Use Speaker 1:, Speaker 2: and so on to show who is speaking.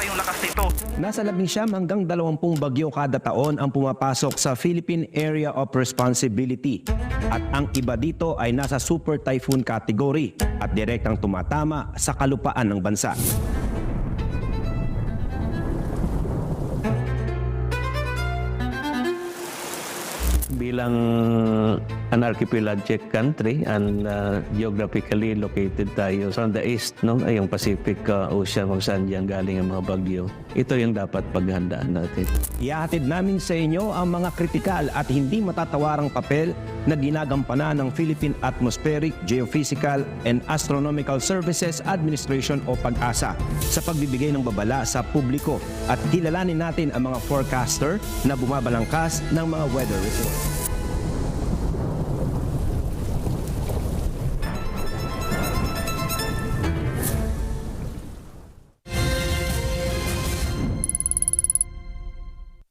Speaker 1: pa yung lakas nito.
Speaker 2: Nasa 19 hanggang 20 bagyo kada taon ang pumapasok sa Philippine Area of Responsibility. At ang iba dito ay nasa super typhoon category at direktang tumatama sa kalupaan ng bansa.
Speaker 3: Bilang an archipelagic country and uh, geographically located tayo sa the east no? Ay Pacific uh, Ocean kung saan diyan galing ang mga bagyo. Ito yung dapat paghandaan natin.
Speaker 2: Ihahatid namin sa inyo ang mga kritikal at hindi matatawarang papel na ginagampanan ng Philippine Atmospheric, Geophysical and Astronomical Services Administration o PAG-ASA sa pagbibigay ng babala sa publiko at kilalanin natin ang mga forecaster na bumabalangkas ng mga weather report.